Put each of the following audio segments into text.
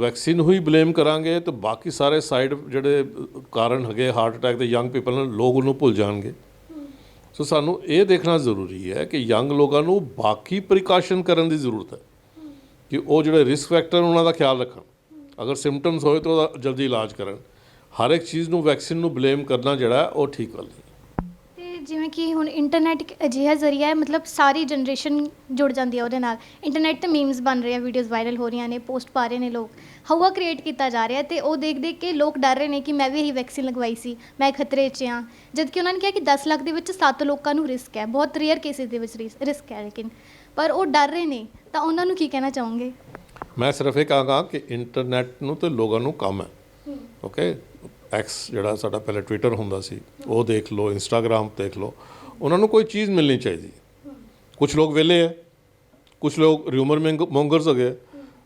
Vaccine ਨੂੰ ਹੀ blame ਕਰਾਂਗੇ ਤੇ ਬਾਕੀ ਸਾਰੇ ਸਾਈਡ ਜਿਹੜੇ ਕਾਰਨ ਹੈਗੇ, ਹਾਰਟ ਅਟੈਕ ਦੇ ਯੰਗ ਪੀਪਲ ਨੂੰ, ਲੋਕ ਉਹਨੂੰ ਭੁੱਲ ਜਾਣਗੇ। ਸੋ ਸਾਨੂੰ ਇਹ ਦੇਖਣਾ ਜ਼ਰੂਰੀ ਹੈ ਕਿ ਯੰਗ ਲੋਕਾਂ ਨੂੰ ਬਾਕੀ ਪ੍ਰੀਕਾਸ਼ਨ ਕਰਨ ਦੀ ਜ਼ਰੂਰਤ ਹੈ ਕਿ ਉਹ ਜਿਹੜੇ ਰਿਸਕ ਫੈਕਟਰ ਉਹਨਾਂ ਦਾ ਖਿਆਲ ਰੱਖਣ। ਅਗਰ ਸਿੰਪਟਮਸ ਹੋਏ ਤਾਂ ਉਹਦਾ ਜਲਦੀ ਇਲਾਜ ਕਰਨ। ਹਰ ਇੱਕ ਚੀਜ਼ ਨੂੰ ਵੈਕਸੀਨ ਨੂੰ ਬਲੇਮ ਕਰਨਾ ਜਿਹੜਾ ਉਹ ਠੀਕ ਗੱਲ ਨਹੀਂ। ਜਿਵੇਂ ਕਿ ਹੁਣ ਇੰਟਰਨੈਟ ਇੱਕ ਅਜਿਹਾ ਜ਼ਰੀਆ ਹੈ ਮਤਲਬ ਸਾਰੀ ਜਨਰੇਸ਼ਨ ਜੁੜ ਜਾਂਦੀ ਹੈ ਉਹਦੇ ਨਾਲ। ਇੰਟਰਨੈਟ ਤੇ ਮੀਮਸ ਬਣ ਰਹੇ ਆ ਵੀਡੀਓਜ਼ ਵਾਇਰਲ ਹੋ ਰਹੀਆਂ ਨੇ ਪੋਸਟ ਪਾ ਰਹੇ ਨੇ ਲੋਕ। ਹਵਾ ਕ੍ਰੀਏਟ ਕੀਤਾ ਜਾ ਰਿਹਾ ਤੇ ਉਹ ਦੇਖ ਦੇਖ ਕੇ ਲੋਕ ਡਰ ਰਹੇ ਨੇ ਕਿ ਮੈਂ ਵੀ ਇਹੀ ਵੈਕਸੀਨ ਲਗਵਾਈ ਸੀ ਮੈਂ ਖਤਰੇ 'ਚ ਹਾਂ। ਜਦ ਕਿ ਉਹਨਾਂ ਨੇ ਕਿਹਾ ਕਿ 10 ਲੱਖ ਦੇ ਵਿੱਚ 7 ਲੋਕਾਂ ਨੂੰ ਰਿਸਕ ਹੈ ਬਹੁਤ ਰੇਅਰ ਕੇਸਿਸ ਦੇ ਵਿੱਚ ਰਿਸਕ ਹੈ ਲੇਕਿਨ। ਪਰ ਉਹ ਡਰ ਰਹੇ ਨੇ ਤਾਂ ਉਹਨਾਂ ਨੂੰ ਕੀ ਕਹਿਣਾ ਚਾਹੋਗੇ? ਮੈਂ ਸਿਰਫ ਇਹ ਕਹਾਂਗਾ ਕਿ ਇੰਟਰਨੈਟ ਨੂੰ ਤੇ ਲੋਕਾਂ ਨੂੰ ਕੰਮ ਹੈ। ਓਕੇ ਐਕਸ ਜਿਹੜਾ ਸਾਡਾ ਪਹਿਲੇ ਟਵਿੱਟਰ ਹੁੰਦਾ ਸੀ, ਉਹ ਦੇਖ ਲਓ ਇੰਸਟਾਗ੍ਰam ਦੇਖ ਲਓ, ਉਹਨਾਂ ਨੂੰ ਕੋਈ ਚੀਜ਼ ਮਿਲਣੀ ਚਾਹੀਦੀ ਕੁਝ ਲੋਕ ਵਿਹਲੇ ਹੈ ਕੁਝ ਲੋਕ ਰਿਊਮਰ ਮੌਂਗਰਸ ਹੈਗੇ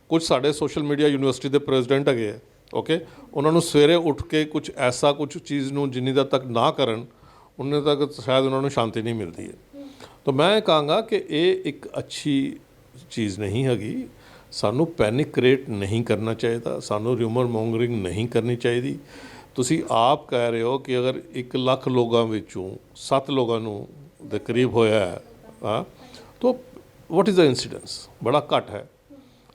ਕੁਝ ਸਾਡੇ ਸੋਸ਼ਲ ਮੀਡੀਆ ਯੂਨੀਵਰਸਿਟੀ ਦੇ ਪ੍ਰੈਜ਼ੀਡੈਂਟ ਹੈਗੇ ਆ ਓਕੇ ਉਹਨਾਂ ਨੂੰ ਸਵੇਰੇ ਉੱਠ ਕੇ ਕੁਝ ਐਸਾ ਕੁਝ ਚੀਜ਼ ਨੂੰ ਜਿੰਨੀ ਦਾ ਤੱਕ ਨਾ ਕਰਨ, ਉਨੇ ਤੱਕ ਸ਼ਾਇਦ ਉਹਨਾਂ ਨੂੰ ਸ਼ਾਂਤੀ ਨਹੀਂ ਮਿਲਦੀ ਹੈ। ਤਾਂ ਮੈਂ ਕਹਾਂਗਾ ਕਿ ਇਹ ਇੱਕ ਅੱਛੀ ਚੀਜ਼ ਨਹੀਂ ਹੈਗੀ। ਸਾਨੂੰ ਪੈਨਿਕ ਕ੍ਰੀਏਟ ਨਹੀਂ ਕਰਨਾ ਚਾਹੀਦਾ, ਸਾਨੂੰ ਰਿਊਮਰ ਮੌਂਗਰਿੰਗ ਨਹੀਂ ਕਰਨੀ ਚਾਹੀਦੀ। ਤੁਸੀਂ ਆਪ ਕਹਿ ਰਹੇ ਹੋ ਕਿ ਅਗਰ 1 ਲੱਖ ਲੋਕਾਂ ਵਿੱਚੋਂ 7 ਲੋਕਾਂ ਨੂੰ ਦੇ ਕਰੀਬ ਹੋਇਆ ਹੈ ਹਾਂ ਤਾਂ ਵਾਟ ਇਜ਼ ਦਾ ਇਨਸੀਡੈਂਸ ਬੜਾ ਘੱਟ ਹੈ।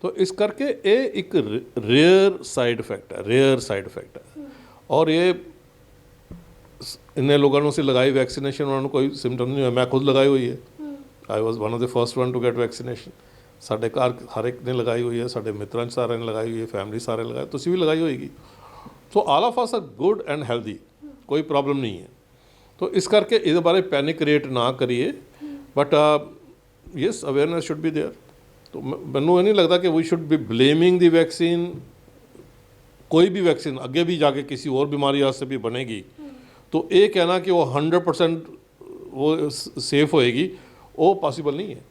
ਤਾਂ ਇਸ ਕਰਕੇ ਇਹ ਇੱਕ ਰੇਅਰ ਸਾਈਡ ਇਫੈਕਟ ਹੈ ਰੇਅਰ ਸਾਈਡ ਇਫੈਕਟ ਹੈ। ਔਰ ਇਹ ਸ- ਇੰਨੇ ਲੋਕਾਂ ਨੂੰ ਅਸੀਂ ਲਗਾਈ ਵੈਕਸੀਨੇਸ਼ਨ ਉਹਨਾਂ ਨੂੰ ਕੋਈ ਸਿੰਪਟਮ ਨਹੀਂ ਹੋਇਆ। ਮੈਂ ਖੁਦ ਲਗਾਈ ਹੋਈ ਹੈ। I was one of the first one to get vaccination ਸਾਡੇ ਘਰ ਹਰ ਇੱਕ ਨੇ ਲਗਾਈ ਹੋਈ ਹੈ ਸਾਡੇ ਮਿੱਤਰਾਂ 'ਚ ਸਾਰਿਆਂ ਨੇ ਲਗਾਈ ਹੋਈ ਹੈ ਫੈਮਿਲੀ ਸਾਰੇ ਲਗਾਏ ਤੁਸੀਂ ਵੀ ਲਗਾਈ ਹੋਏਗੀ। So all of us are good and healthy कोई प्रॉब्लम नहीं है। तो इस करके इस बारे पैनिक क्रिएट ना करिए। But yes awareness should be there तो मैनू ये नहीं लगता कि we should be blaming the vaccine कोई भी वैक्सीन आगे भी जाके किसी और बीमारी से भी बनेगी। तो ये कहना कि वो हंड्रेड परसेंट वो सेफ़ होएगी, वो पॉसिबल नहीं है।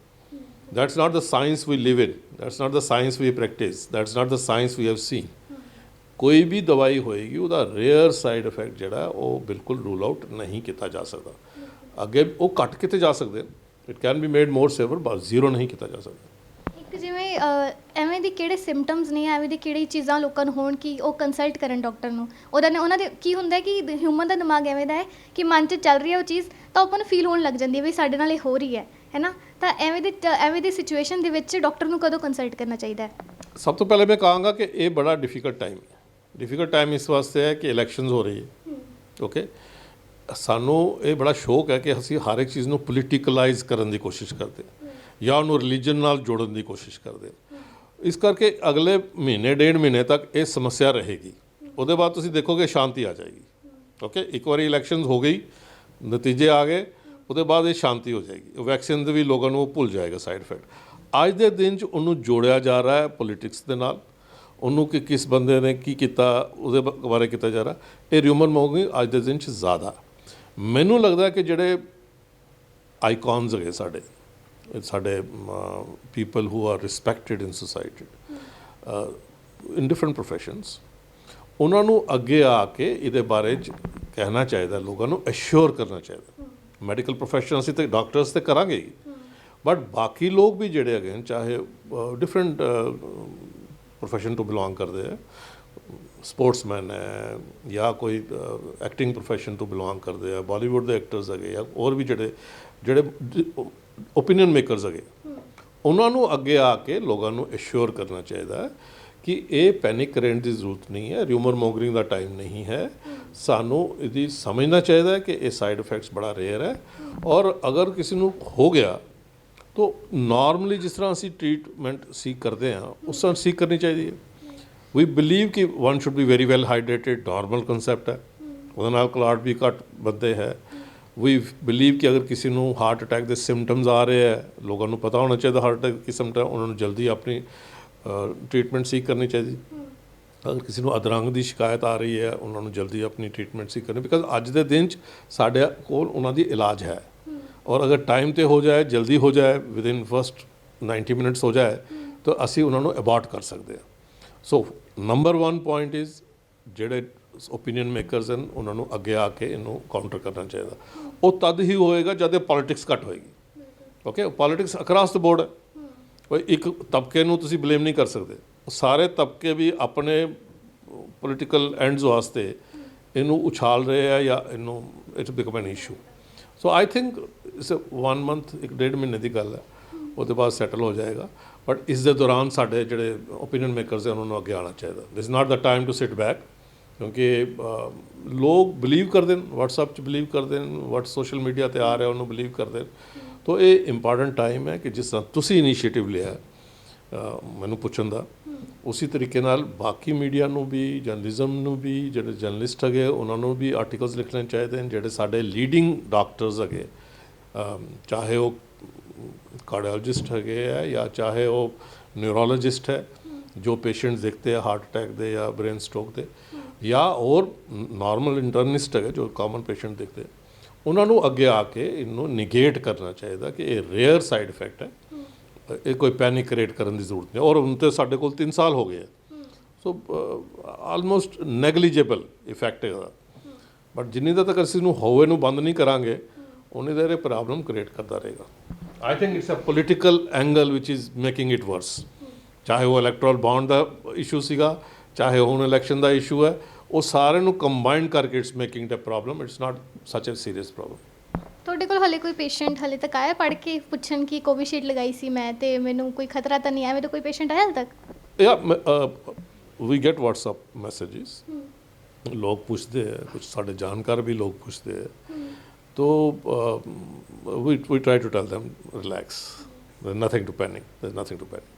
That's not the science we live in that's not the science we practice that's not the science we have seen ਕੋਈ ਵੀ ਦਵਾਈ ਹੋਏਗੀ ਉਹਦਾ ਰੇਅਰ ਸਾਈਡ ਇਫੈਕਟ ਜਿਹੜਾ ਉਹ ਬਿਲਕੁਲ ਰੂਲ ਆਊਟ ਨਹੀਂ ਕੀਤਾ ਜਾ ਸਕਦਾ। ਅੱਗੇ ਉਹ ਘੱਟ ਕਿਤੇ ਜਾ ਸਕਦੇ it can be made more safer bus zero ਨਹੀਂ ਕੀਤਾ ਜਾ ਸਕਦਾ। ਇੱਕ ਜਿਵੇਂ ਐਵੇਂ ਦੇ ਕਿਹੜੇ ਸਿੰਪਟਮਸ ਨੇ ਐਵੇਂ ਦੀ ਕਿਹੜੀ ਚੀਜ਼ਾਂ ਲੋਕਾਂ ਨੂੰ ਹੋਣ ਕਿ ਉਹ ਕੰਸਲਟ ਕਰਨ ਡਾਕਟਰ ਨੂੰ? ਉਹਦਾ ਨੇ ਉਹਨਾਂ ਦੇ ਕੀ ਹੁੰਦਾ ਕਿ ਹਿਊਮਨ ਦਾ ਦਿਮਾਗ ਐਵੇਂ ਦਾ ਹੈ ਕਿ ਮਨ 'ਚ ਚੱਲ ਰਹੀ ਹੈ ਉਹ ਚੀਜ਼ ਤਾਂ ਆਪਾਂ ਨੂੰ ਫੀਲ ਹੋਣ ਲੱਗ ਜਾਂਦੀ ਹੈ ਵੀ ਸਾਡੇ ਨਾਲ ਇਹ ਹੋ ਰਹੀ ਹੈ ਹੈਨਾ ਤਾਂ ਐਵੇਂ ਦੀ ਐਵੇਂ ਦੀ ਸਿਚੁਏਸ਼ਨ ਦੇ ਵਿੱਚ ਡਾਕਟਰ ਨੂੰ ਕਦੋਂ ਕੰਸਲਟ ਕਰਨਾ ਚਾਹੀਦਾ ਹੈ? ਸਭ ਤੋਂ ਪਹਿਲੇ ਮੈਂ ਕਹਾਂਗਾ ਕਿ ਇਹ ਬੜਾ ਡਿਫਿਕਲਟ ਟਾਈਮ ਹੈ। ਡਿਫਿਕਲਟ ਟਾਈਮ ਇਸ ਵਾਸਤੇ ਹੈ ਕਿ ਇਲੈਕਸ਼ਨਸ ਹੋ ਰਹੀ ਹੈ। ਓਕੇ ਸਾਨੂੰ ਇਹ ਬੜਾ ਸ਼ੌਕ ਹੈ ਕਿ ਅਸੀਂ ਹਰ ਇੱਕ ਚੀਜ਼ ਨੂੰ ਪੋਲੀਟੀਕਲਾਈਜ਼ ਕਰਨ ਦੀ ਕੋਸ਼ਿਸ਼ ਕਰਦੇ ਜਾਂ ਉਹਨੂੰ ਰਿਲੀਜਨ ਨਾਲ ਜੋੜਨ ਦੀ ਕੋਸ਼ਿਸ਼ ਕਰਦੇ ਇਸ ਕਰਕੇ ਅਗਲੇ ਮਹੀਨੇ, ਡੇਢ ਮਹੀਨੇ ਤੱਕ ਇਹ ਸਮੱਸਿਆ ਰਹੇਗੀ। ਉਹਦੇ ਬਾਅਦ ਤੁਸੀਂ ਦੇਖੋਗੇ ਸ਼ਾਂਤੀ ਆ ਜਾਏਗੀ। ਓਕੇ ਇੱਕ ਵਾਰੀ ਇਲੈਕਸ਼ਨਸ ਹੋ ਗਈ, ਨਤੀਜੇ ਆ ਗਏ, ਉਹਦੇ ਬਾਅਦ ਇਹ ਸ਼ਾਂਤੀ ਹੋ ਜਾਏਗੀ। ਵੈਕਸੀਨ ਦੇ ਵੀ ਲੋਕਾਂ ਨੂੰ ਉਹ ਭੁੱਲ ਜਾਏਗਾ ਸਾਈਡ ਇਫੈਕਟ ਅੱਜ ਦੇ ਦਿਨ 'ਚ ਉਹਨੂੰ ਜੋੜਿਆ ਜਾ ਰਿਹਾ ਹੈ ਪੋਲਿਟਿਕਸ ਦੇ ਨਾਲ। ਉਹਨੂੰ ਕਿ ਕਿਸ ਬੰਦੇ ਨੇ ਕੀ ਕੀਤਾ ਉਹਦੇ ਬਾਰੇ ਕੀਤਾ ਜਾ ਰਿਹਾ। ਇਹ ਰਿਊਮਰ ਮੋਗਿੰਗ ਅੱਜ ਦੇ ਦਿਨ 'ਚ ਜ਼ਿਆਦਾ। ਮੈਨੂੰ ਲੱਗਦਾ ਕਿ ਜਿਹੜੇ ਆਈਕਨਸ ਹੈਗੇ ਸਾਡੇ ਸਾਡੇ people who are respected in society in different professions ਉਹਨਾਂ ਨੂੰ ਅੱਗੇ ਆ ਕੇ ਇਹਦੇ ਬਾਰੇ 'ਚ ਕਹਿਣਾ ਚਾਹੀਦਾ ਲੋਕਾਂ ਨੂੰ ਅਸ਼ੋਰ ਕਰਨਾ ਚਾਹੀਦਾ ਮੈਡੀਕਲ ਪ੍ਰੋਫੈਸ਼ਨ ਅਸੀਂ ਤੇ ਡਾਕਟਰਸ ਤੇ ਕਰਾਂਗੇ ਬਟ ਬਾਕੀ ਲੋਕ ਵੀ ਜਿਹੜੇ ਹੈਗੇ ਚਾਹੇ ਡਿਫਰੈਂਟ ਪ੍ਰੋਫੈਸ਼ਨ ਤੋਂ ਬਿਲੋਂਗ ਕਰਦੇ ਹੈ ਸਪੋਰਟਸਮੈਨ ਹੈ ਜਾਂ ਕੋਈ ਐਕਟਿੰਗ ਪ੍ਰੋਫੈਸ਼ਨ ਤੋਂ ਬਿਲੋਂਗ ਕਰਦੇ ਆ ਬਾਲੀਵੁੱਡ ਦੇ ਐਕਟਰਸ ਹੈਗੇ ਜਾਂ ਹੋਰ ਵੀ ਜਿਹੜੇ ਜਿਹੜੇ ਓਪੀਨੀਅਨ ਮੇਕਰਸ ਹੈਗੇ ਉਹਨਾਂ ਨੂੰ ਅੱਗੇ ਆ ਕੇ ਲੋਕਾਂ ਨੂੰ ਅਸ਼ੋਰ ਕਰਨਾ ਚਾਹੀਦਾ ਹੈ ਕਿ ਇਹ ਪੈਨਿਕ ਕਰਨ ਦੀ ਜ਼ਰੂਰਤ ਨਹੀਂ ਹੈ ਰਿਊਮਰ ਮੋਗਰਿੰਗ ਦਾ ਟਾਈਮ ਨਹੀਂ ਹੈ ਸਾਨੂੰ ਇਹਦੀ ਸਮਝਣਾ ਚਾਹੀਦਾ ਹੈ ਕਿ ਇਹ ਸਾਈਡ ਇਫੈਕਟਸ ਬੜਾ ਰੇਅਰ ਹੈ ਔਰ ਅਗਰ ਕਿਸੇ ਨੂੰ ਹੋ ਗਿਆ ਤੋ ਨਾਰਮਲੀ ਜਿਸ ਤਰ੍ਹਾਂ ਅਸੀਂ ਟ੍ਰੀਟਮੈਂਟ ਸੀ ਕਰਦੇ ਹਾਂ, ਉਸ ਤਰ੍ਹਾਂ ਸੀਕ ਕਰਨੀ ਚਾਹੀਦੀ ਹੈ। ਵੀ ਬਲੀਵ ਕਿ one should be very well hydrated normal concept ਹੈ। ਉਹਦੇ ਨਾਲ ਕਲਾਟ ਵੀ ਘੱਟ ਬੰਦੇ ਹੈ। ਵੀ ਬਲੀਵ ਕਿ ਅਗਰ ਕਿਸੇ ਨੂੰ ਹਾਰਟ ਅਟੈਕ ਦੇ ਸਿੰਪਟਮਸ ਆ ਰਹੇ ਹੈ, ਲੋਕਾਂ ਨੂੰ ਪਤਾ ਹੋਣਾ ਚਾਹੀਦਾ ਹਾਰਟ ਅਟੈਕ ਕੀ ਸਿੰਪਟਮ ਉਹਨਾਂ ਨੂੰ ਜਲਦੀ ਆਪਣੀ ਟ੍ਰੀਟਮੈਂਟ ਸੀ ਕਰਨੀ ਚਾਹੀਦੀ। ਅਗਰ ਕਿਸੇ ਨੂੰ ਅਧਰੰਗ ਦੀ ਸ਼ਿਕਾਇਤ ਆ ਰਹੀ ਹੈ, ਉਹਨਾਂ ਨੂੰ ਜਲਦੀ ਆਪਣੀ ਟ੍ਰੀਟਮੈਂਟ ਸੀ ਕਰਨੀ ਬਿਕਾਜ਼ ਅੱਜ ਦੇ ਦਿਨ 'ਚ ਸਾਡੇ ਕੋਲ ਉਹਨਾਂ ਦੀ ਇਲਾਜ ਹੈ। ਔਰ ਅਗਰ ਟਾਈਮ ਤੇ ਹੋ ਜਾਏ ਜਲਦੀ ਹੋ ਜਾਏ ਵਿਦਿਨ ਫਸਟ 90 ਮਿੰਟਸ ਹੋ ਜਾਏ ਤਾਂ ਅਸੀਂ ਉਹਨਾਂ ਨੂੰ ਅਬਾਰਟ ਕਰ ਸਕਦੇ ਹਾਂ। ਸੋ ਨੰਬਰ 1 ਪੁਆਇੰਟ ਇਜ਼ ਜਿਹੜੇ ਓਪੀਨੀਅਨ ਮੇਕਰਸ ਹਨ ਉਹਨਾਂ ਨੂੰ ਅੱਗੇ ਆ ਕੇ ਇਹਨੂੰ ਕਾਊਂਟਰ ਕਰਨਾ ਚਾਹੀਦਾ। ਉਹ ਤਦ ਹੀ ਹੋਏਗਾ ਜਦ ਇਹ ਪੋਲਿਟਿਕਸ ਘੱਟ ਹੋਏਗੀ। Okay politics across the board ਕੋਈ ਇੱਕ ਤਬਕੇ ਨੂੰ ਤੁਸੀਂ ਬਲੇਮ ਨਹੀਂ ਕਰ ਸਕਦੇ। ਸਾਰੇ ਤਬਕੇ ਵੀ ਆਪਣੇ ਪੋਲੀਟੀਕਲ ਐਂਡਸ ਵਾਸਤੇ ਇਹਨੂੰ ਉਛਾਲ ਰਹੇ ਆ ਜਾਂ ਇਹਨੂੰ it's become an issue so I think it's one month ਇੱਕ ਡੇਢ ਮਹੀਨੇ ਦੀ ਗੱਲ ਹੈ। ਉਹਦੇ ਬਾਅਦ ਸੈਟਲ ਹੋ ਜਾਏਗਾ। ਬਟ ਇਸ ਦੇ ਦੌਰਾਨ ਸਾਡੇ ਜਿਹੜੇ ਓਪੀਨੀਅਨ ਮੇਕਰਸ ਹੈ ਉਹਨਾਂ ਨੂੰ ਅੱਗੇ ਆਉਣਾ ਚਾਹੀਦਾ। This not the time to sit back ਕਿਉਂਕਿ ਲੋਕ ਬਲੀਵ ਕਰਦੇ ਨੇ WhatsApp 'ਚ ਬਲੀਵ ਕਰਦੇ ਨੇ ਵਟ ਸੋਸ਼ਲ ਮੀਡੀਆ ਤੇ ਆ ਰਿਹਾ ਉਹਨੂੰ ਬਲੀਵ ਕਰਦੇ ਨੇ। ਤੋ ਇਹ ਇੰਪੋਰਟੈਂਟ ਟਾਈਮ ਹੈ ਕਿ ਜਿਸ ਤਰ੍ਹਾਂ ਤੁਸੀਂ ਇਨੀਸ਼ੀਏਟਿਵ ਲਿਆ ਮੈਨੂੰ ਪੁੱਛਣ ਦਾ। ਉਸੇ ਤਰੀਕੇ ਨਾਲ ਬਾਕੀ ਮੀਡੀਆ ਨੂੰ ਵੀ, ਜਰਨਲਿਜ਼ਮ ਨੂੰ ਵੀ, ਜਿਹੜੇ ਜਰਨਲਿਸਟ ਹੈਗੇ, ਉਹਨਾਂ ਨੂੰ ਵੀ ਆਰਟੀਕਲਸ ਲਿਖਣੇ ਚਾਹੀਦੇ ਨੇ, ਜਿਹੜੇ ਸਾਡੇ ਲੀਡਿੰਗ ਡਾਕਟਰਸ ਹੈਗੇ। ਚਾਹੇ ਉਹ ਕਾਰਡੀਓਲੋਜਿਸਟ ਹੈਗੇ ਆ ਜਾਂ ਚਾਹੇ ਉਹ ਨਿਊਰੋਲੋਜਿਸਟ ਹੈ, ਜੋ ਪੇਸ਼ੈਂਟਸ ਦੇਖते हैं ਹਾਰਟ ਅਟੈਕ ਦੇ ਜਾਂ ਬ੍ਰੇਨ ਸਟ੍ਰੋਕ ਦੇ, ਜਾਂ ਹੋਰ ਨਾਰਮਲ ਇੰਟਰਨਿਸਟ ਹੈਗੇ, ਜੋ ਕਾਮਨ ਪੇਸ਼ੈਂਟ ਦੇਖਦੇ ਉਹਨਾਂ ਨੂੰ ਅੱਗੇ ਆ ਕੇ ਇਹਨੂੰ ਨਿਗੇਟ ਕਰਨਾ ਚਾਹੀਦਾ ਕਿ ਇਹ ਰੇਅਰ ਸਾਈਡ ਇਫੈਕਟ ਹੈ। ਇਹ ਕੋਈ ਪੈਨਿਕ ਕ੍ਰੀਏਟ ਕਰਨ ਦੀ ਜ਼ਰੂਰਤ ਨਹੀਂ। ਔਰ ਹੁਣ ਤੇ ਸਾਡੇ ਕੋਲ 3 ਸਾਲ ਹੋ ਗਏ ਆ ਸੋ ਆਲਮੋਸਟ ਨੈਗਲੀਜੀਬਲ ਇਫੈਕਟ ਹੈ ਬਟ ਜਿੰਨੀ ਦੇਰ ਤੱਕ ਅਸੀਂ ਨੂੰ ਹੋਵੇ ਨੂੰ ਬੰਦ ਨਹੀਂ ਕਰਾਂਗੇ, ਉਨੀ ਦੇਰ ਇਹ ਪ੍ਰੋਬਲਮ ਕ੍ਰੀਏਟ ਕਰਦਾ ਰਹੇਗਾ। I think it's a political angle which is making it worse ਚਾਹੇ ਉਹ ਇਲੈਕਟਰਲ ਬੌਂਡ ਦਾ ਇਸ਼ੂ ਸੀਗਾ, ਚਾਹੇ ਹੁਣ ਇਲੈਕਸ਼ਨ ਦਾ ਇਸ਼ੂ ਹੈ, ਉਹ ਸਾਰੇ ਨੂੰ ਕੰਬਾਈਨ ਕਰਕੇ it's making it problem it's not such a serious problem ਤੁਹਾਡੇ ਕੋਲ ਹਲੇ ਕੋਈ ਪੇਸ਼ੈਂਟ ਹਲੇ ਤੱਕ ਆਇਆ? ਪੜ ਕੇ ਪੁੱਛਣ ਕਿ ਕੋਵਿਸ਼ੀਲਡ ਲਗਾਈ ਸੀ ਮੈਂ ਤੇ ਮੈਨੂੰ ਕੋਈ ਖਤਰਾ ਤਾਂ ਨਹੀਂ ਆਇਆ? ਮੇਰੇ ਕੋਈ ਪੇਸ਼ੈਂਟ ਆਇਆ ਹਲੇ ਤੱਕ? Yeah we get WhatsApp messages ਲੋਕ ਪੁੱਛਦੇ ਹੈ ਕੁਝ ਸਾਡੇ ਜਾਣਕਾਰ ਵੀ ਲੋਕ ਪੁੱਛਦੇ ਹੈ। ਤੋ we we try to tell them relax there's nothing to panic there's nothing to panic